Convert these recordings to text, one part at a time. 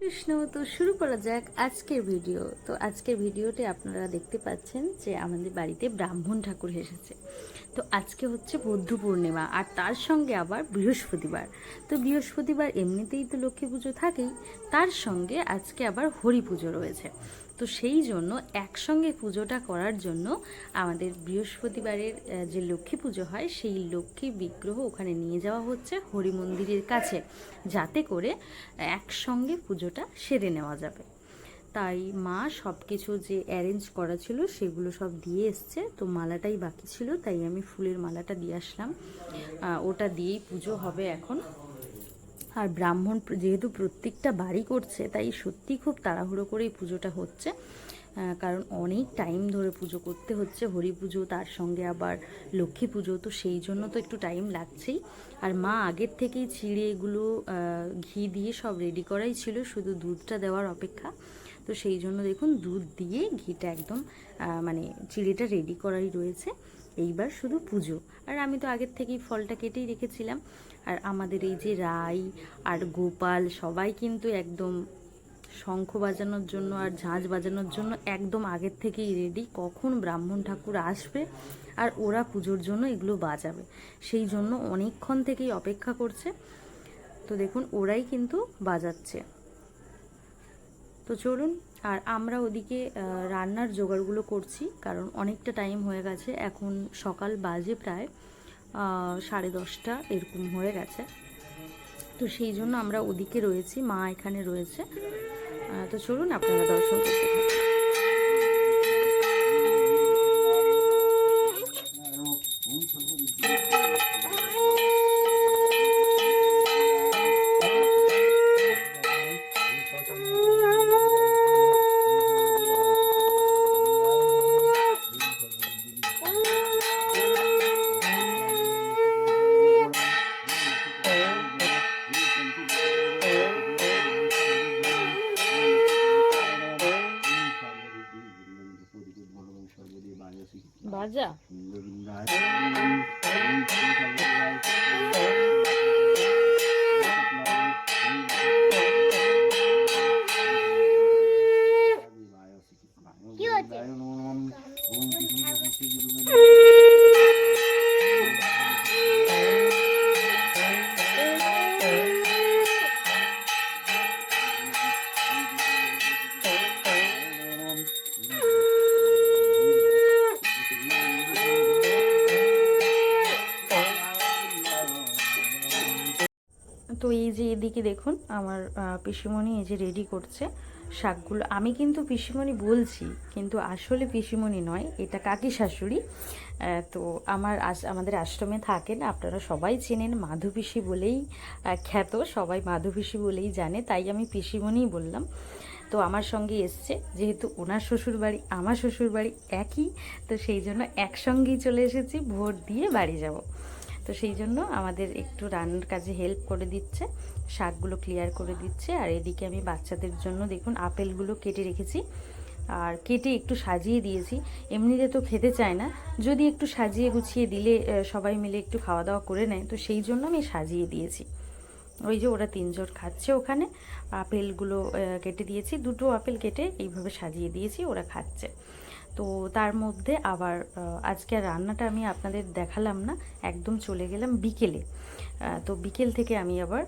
কৃষ্ণ, তো শুরু করা যাক আজকের ভিডিও। তো আজকের ভিডিওতে আপনারা দেখতে পাচ্ছেন যে আমাদের বাড়িতে ব্রাহ্মণ ঠাকুর এসেছে। তো আজকে হচ্ছে বৌদ্ধ পূর্ণিমা, আর তার সঙ্গে আবার বৃহস্পতিবার। তো বৃহস্পতিবার এমনিতেই তো লক্ষ্মী পুজো থাকেই, তার সঙ্গে আজকে আবার হরি পুজো রয়েছে। তো সেই জন্য একসঙ্গে পুজোটা করার জন্য আমাদের বৃহস্পতিবারের যে লক্ষ্মী পুজো হয়, সেই লক্ষ্মী বিগ্রহ ওখানে নিয়ে যাওয়া হচ্ছে হরি মন্দিরের কাছে, যাতে করে একসঙ্গে পুজোটা সেরে নেওয়া যাবে। তাই মা সব কিছু যে অ্যারেঞ্জ করা ছিল সেগুলো সব দিয়ে এসছে, তো মালাটাই বাকি ছিল, তাই আমি ফুলের মালাটা দিয়ে আসলাম। ওটা দিয়েই পুজো হবে এখন। আর ব্রাহ্মণ যেহেতু প্রত্যেকটা বাড়ি করছে, তাই সত্যি খুব তাড়াহুড়ো করেই পুজোটা হচ্ছে। কারণ অনেক টাইম ধরে পুজো করতে হচ্ছে, হরি পুজো, তার সঙ্গে আবার লক্ষ্মী পুজো, তো সেই জন্য তো একটু টাইম লাগছেই। আর মা আগের থেকেই চিড়ে এগুলো ঘি দিয়ে সব রেডি করাই ছিল, শুধু দুধটা দেওয়ার অপেক্ষা। তো সেই জন্য দেখুন, দুধ দিয়ে ঘিটা একদম মানে চিড়েটা রেডি করাই রয়েছে। এইবার শুধু পুজো। আর আমি তো আগের থেকেই ফলটা কেটেই রেখেছিলাম। আর আমাদের এই যে রাই আর গোপাল সবাই কিন্তু একদম শঙ্খ বাজানোর জন্য আর ঝাঁঝ বাজানোর জন্য একদম আগের থেকেই রেডি কখন ব্রাহ্মণ ঠাকুর আসবে আর ওরা পুজোর জন্য এগুলো বাজাবে। সেই জন্য অনেকক্ষণ থেকেই অপেক্ষা করছে। তো দেখুন, ওরাই কিন্তু বাজাচ্ছে। তো চলুন, আর আমরা ওদিকে রান্নার জোগাড়গুলো করছি, কারণ অনেকটা টাইম হয়ে গেছে। এখন সকাল বাজে প্রায়। সাড়ে দশটা এরকম হয়ে গেছে। তো সেই জন্য আমরা ওদিকে রয়েছি, মা এখানে রয়েছে। তো চলুন আপনারা দর্শন করতে থাকুন। বাজা তো এই যে এদিকে দেখুন, আমার পিসিমণি এই যে রেডি করছে শাকগুলো। আমি কিন্তু পিসিমণি বলছি, কিন্তু আসলে পিসিমণি নয়, এটা কাকি শাশুড়ি। তো আমার আমাদের আশ্রমে থাকেন আপনারা সবাই চেনেন, মাধু পিসি বলেই খ্যাত, সবাই মাধু পিসি বলেই জানে, তাই আমি পিসিমণিই বললাম। তো আমার সঙ্গে এসছে, যেহেতু ওনার শ্বশুর বাড়ি আমার শ্বশুর বাড়ি একই, তো সেই জন্য একসঙ্গেই চলে এসেছি ভোট দিয়ে বাড়ি যাব। তো সেই জন্য আমাদের একটু রান্নার কাজে হেল্প করে দিচ্ছে, শাকগুলো ক্লিয়ার করে দিচ্ছে, আর এদিকে আমি বাচ্চাদের জন্য দেখুন আপেলগুলো কেটে রেখেছি, আর কেটে একটু সাজিয়ে দিয়েছি। এমনিতে তো খেতে চায় না, যদি একটু সাজিয়ে গুছিয়ে দিলে সবাই মিলে একটু খাওয়া দাওয়া করে নেয়, তো সেই জন্য আমি সাজিয়ে দিয়েছি। ওই যে ওরা তিনজন খাচ্ছে ওখানে, আপেলগুলো কেটে দিয়েছি, দুটো আপেল কেটে এইভাবে সাজিয়ে দিয়েছি, ওরা খাচ্ছে। তো তার মধ্যে আবার আজকে রান্নাটা আমি আপনাদের দেখালাম না, একদম চলে গেলাম বিকেলে। তো বিকেল থেকে আমি আবার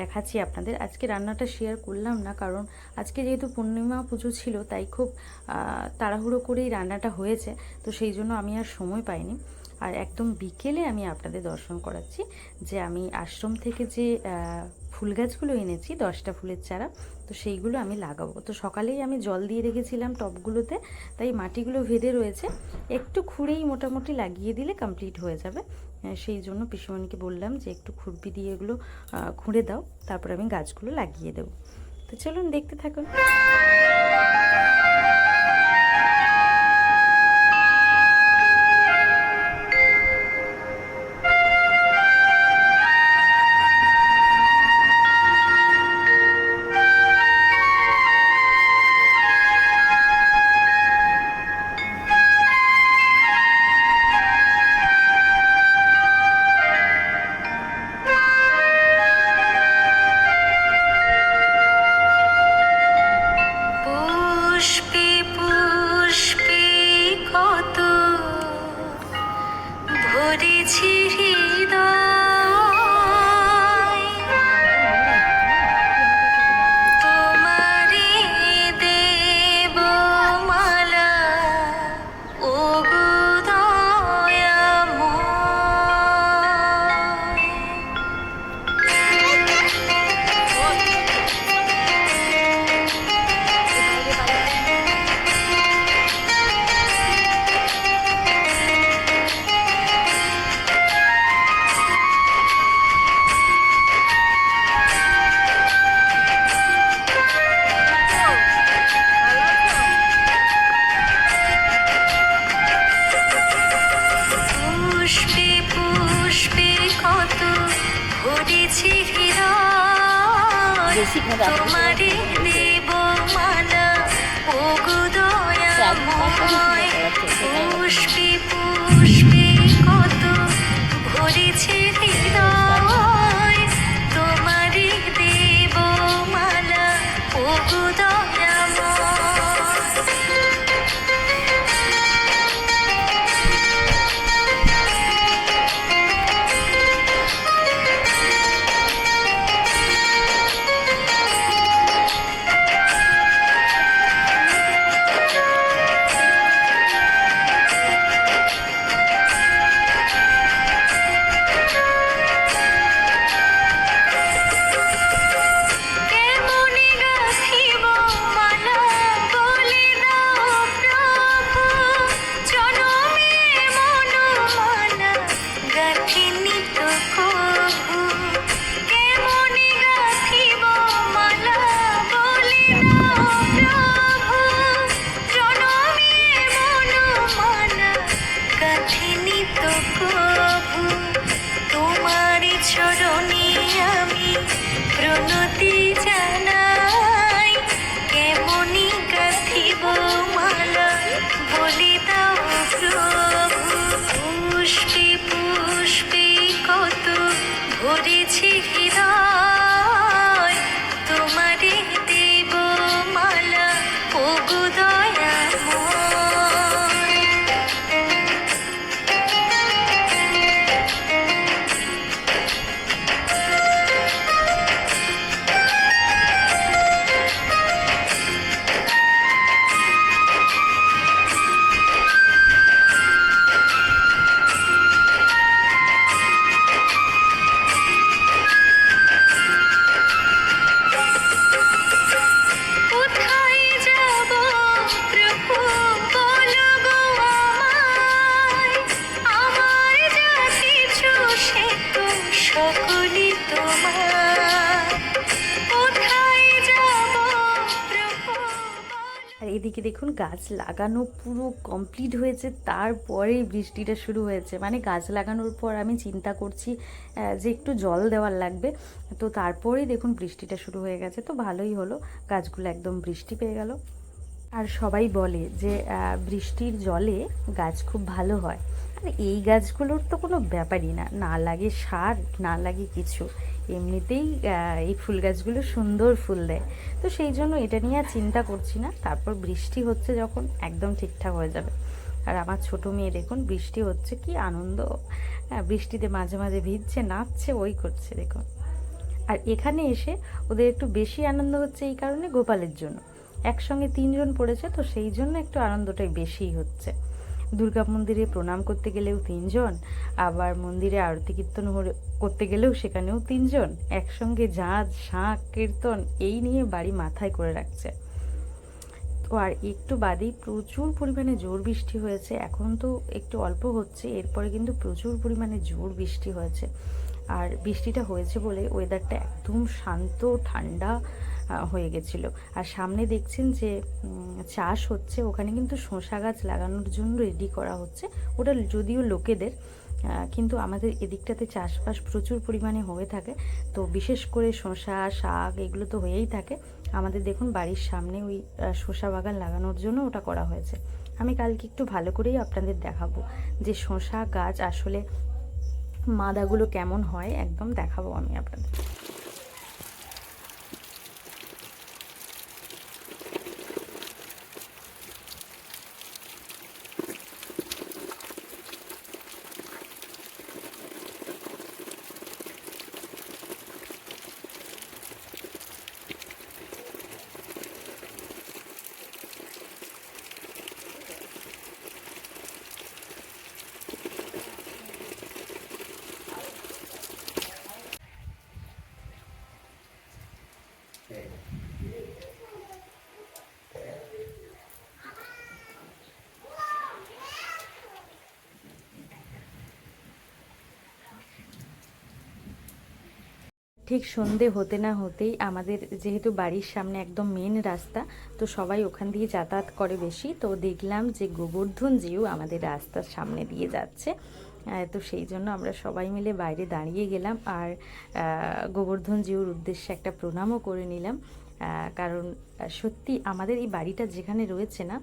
দেখাচ্ছি আপনাদের। আজকে রান্নাটা শেয়ার করলাম না, কারণ আজকে যেহেতু পূর্ণিমা পুজো ছিল, তাই খুব তাড়াহুড়ো করেই রান্নাটা হয়েছে, তো সেই জন্য আমি আর সময় পাইনি। আর একদম বিকেলে আমি আপনাদের দর্শন করাচ্ছি যে আমি আশ্রম থেকে যে ফুল গাছগুলো এনেছি, দশটা ফুলের চারা তো সেইগুলো আমি লাগাবো। তো সকালেই আমি জল দিয়ে রেখেছিলাম টবগুলোতে তাই মাটিগুলো ভেদে রয়েছে। একটু খুঁড়েই মোটামুটি লাগিয়ে দিলে কমপ্লিট হয়ে যাবে। সেই জন্য পিসিমণিকে বললাম যে একটু খুরপি দিয়ে এগুলো খুঁড়ে দাও, তারপর আমি গাছগুলো লাগিয়ে দেবো। তো চলুন দেখতে থাকুন। 一起。আর এদিকে দেখুন, গাছ লাগানো পুরো কমপ্লিট হয়েছে তারপরে বৃষ্টিটা শুরু হয়েছে। মানে গাছ লাগানোর পর আমি চিন্তা করছি যে একটু জল দেওয়ার লাগবে। তো তারপরেই দেখুন, বৃষ্টিটা শুরু হয়ে গেছে। তো ভালোই হলো, গাছগুলো একদম বৃষ্টি পেয়ে গেল। আর সবাই বলে যে বৃষ্টির জলে গাছ খুব ভালো হয়। আর এই গাছগুলোর তো কোনো ব্যাপারই না। না লাগে সার না লাগে কিছু। এমনিতেই এই ফুল গাছগুলো সুন্দর ফুল দেয়। তো সেই জন্য এটা নিয়ে আর চিন্তা করছি না। তারপর বৃষ্টি হচ্ছে যখন একদম ঠিকঠাক হয়ে যাবে। আর আমার ছোট মেয়ে দেখুন বৃষ্টি হচ্ছে কি আনন্দ। হ্যাঁ, বৃষ্টিতে মাঝে মাঝে ভিজছে নাচছে ওই করছে দেখুন। আর এখানে এসে ওদের একটু বেশি আনন্দ হচ্ছে এই কারণে গোপালের জন্য। একসঙ্গে তিনজন পড়েছে তো সেই জন্য একটু আনন্দটাই বেশিই হচ্ছে। দুর্গা মন্দিরে প্রণাম করতে গেলেও তিনজন, আবার মন্দিরে আরতি কীর্তন করতে গেলেও সেখানেও তিনজন। একসঙ্গে ঝাঁজ শাঁখ কীর্তন এই নিয়ে বাড়ি মাথায় করে রাখছে। তো আর একটু বাদেই প্রচুর পরিমাণে জোর বৃষ্টি হয়েছে। এখন তো একটু অল্প হচ্ছে, এরপরে কিন্তু প্রচুর পরিমাণে জোর বৃষ্টি হয়েছে। আর বৃষ্টিটা হয়েছে বলে ওয়েদারটা একদম শান্ত, ঠান্ডা হয়ে গেছিল। আর সামনে দেখছেন যে চাষ হচ্ছে, ওখানে কিন্তু শসা গাছ লাগানোর জন্য রেডি করা হচ্ছে। ওটা যদিও লোকেদের কিন্তু আমাদের এদিকটাতে চাষবাস প্রচুর পরিমাণে হয়ে থাকে। তো বিশেষ করে শসা, শাক এগুলো তো হয়েই থাকে। আমাদের দেখুন বাড়ির সামনে ওই শসা বাগান লাগানোর জন্য ওটা করা হয়েছে। আমি কালকে একটু ভালো করেই আপনাদের দেখাবো যে শসা গাছ আসলে মাদাগুলো কেমন হয়, একদম দেখাবো আমি আপনাদের। ঠিক সন্ধে হতে না হতেই আমাদের যেহেতু বাড়ির সামনে একদম মেন রাস্তা, তো সবাই ওখান দিয়ে যাতায়াত করে বেশি। তো দেখলাম যে গোবর্ধন জিউ আমাদের রাস্তার সামনে দিয়ে যাচ্ছে। তো সেই জন্য আমরা সবাই মিলে বাইরে দাঁড়িয়ে গেলাম আর গোবর্ধন জিউর উদ্দেশ্যে একটা প্রণামও করে নিলাম। কারণ সত্যি আমাদের এই বাড়িটা যেখানে রয়েছে না,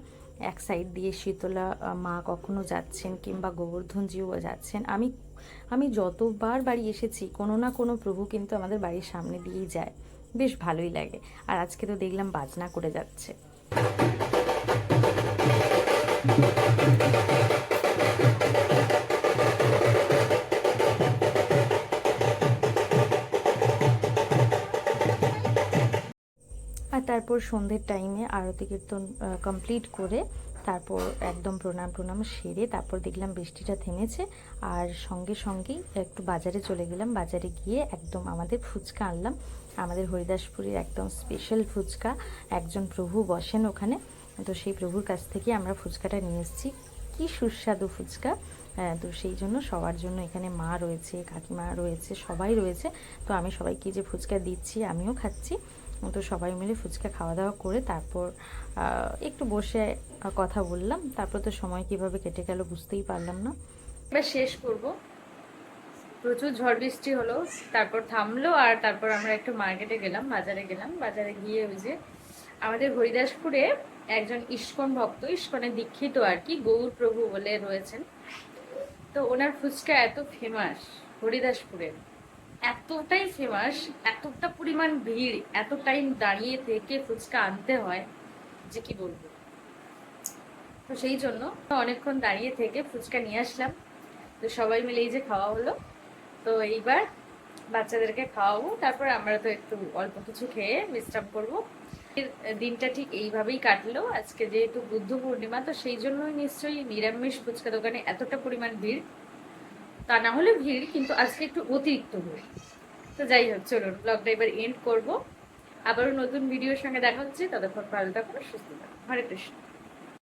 এক সাইড দিয়ে শীতলা মা কখনো যাচ্ছেন কিংবা গোবর্ধন জিউ যাচ্ছেন, আমি আমি যতবার বাড়ি এসেছি, কোনো না কোনো প্রভু কিন্তু আমাদের বাড়ির সামনে দিয়েই যায়। বেশ ভালোই লাগে। আর আজকে তো দেখলাম বাজনা করে যাচ্ছে। আর তারপর সন্ধ্যের টাইমে আরতি কীর্তন কমপ্লিট করে তারপর একদম প্রণাম প্রণাম সেরে তারপর দেখলাম বৃষ্টিটা থেমেছে আর সঙ্গে সঙ্গেই একটু বাজারে চলে গেলাম। বাজারে গিয়ে একদম আমাদের ফুচকা আনলাম। আমাদের হরিদাসপুরের একদম স্পেশাল ফুচকা। একজন প্রভু বসেন ওখানে। তো সেই প্রভুর কাছ থেকে আমরা ফুচকাটা নিয়ে এসেছি। কি সুস্বাদু ফুচকা। তো সেই জন্য সবার জন্য এখানে মা রয়েছে, কাকিমা রয়েছে, সবাই রয়েছে। তো আমি সবাইকে যে ফুচকা দিচ্ছি, আমিও খাচ্ছি। তো সবাই মিলে ফুচকা খাওয়া দাওয়া করে তারপর একটু বসে কথা বললাম। তারপর তো সময় কীভাবে কেটে গেল বুঝতেই পারলাম না। এবার শেষ করব। প্রচুর ঝড় বৃষ্টি হলো, তারপর থামলো আর তারপর আমরা একটু মার্কেটে গেলাম, বাজারে গেলাম। বাজারে গিয়ে ওই যে আমাদের হরিদাসপুরে একজন ইস্কন ভক্ত, ইস্কনে দীক্ষিত আর কি, গৌর প্রভু বলে রয়েছেন। তো ওনার ফুচকা এত ফেমাস হরিদাসপুরের। এতটাই ফেমাস এতটা পরিমাণ ভিড় এত টাইম দাঁড়িয়ে থেকে ফুচকা আনতে হয়, যে কি বলব? তো সেই জন্য অনেকক্ষণ দাঁড়িয়ে থেকে ফুচকা নিয়ে আসলাম। তো সবাই মিলে এই যে খাওয়া হলো। তো এইবার বাচ্চাদেরকে খাওয়াবো, তারপর আমরা তো একটু অল্প কিছু খেয়ে বিশ্রাম করব। দিনটা ঠিক এইভাবেই কাটলো। আজকে যেহেতু বুদ্ধ পূর্ণিমা, তো সেই জন্যই নিশ্চয়ই নিরামিষ ফুচকা দোকানে এতটা পরিমাণ ভিড়। তা না হলে ভিড়, কিন্তু আজকে একটু অতিরিক্ত ভিড়। তো যাই হোক, চলুন ব্লগটা এবার এন্ড করব। আবারও নতুন ভিডিওর সঙ্গে দেখা হচ্ছে। ততক্ষণ ভালো থাকুন, সুস্থ থাকুন। হরে কৃষ্ণ।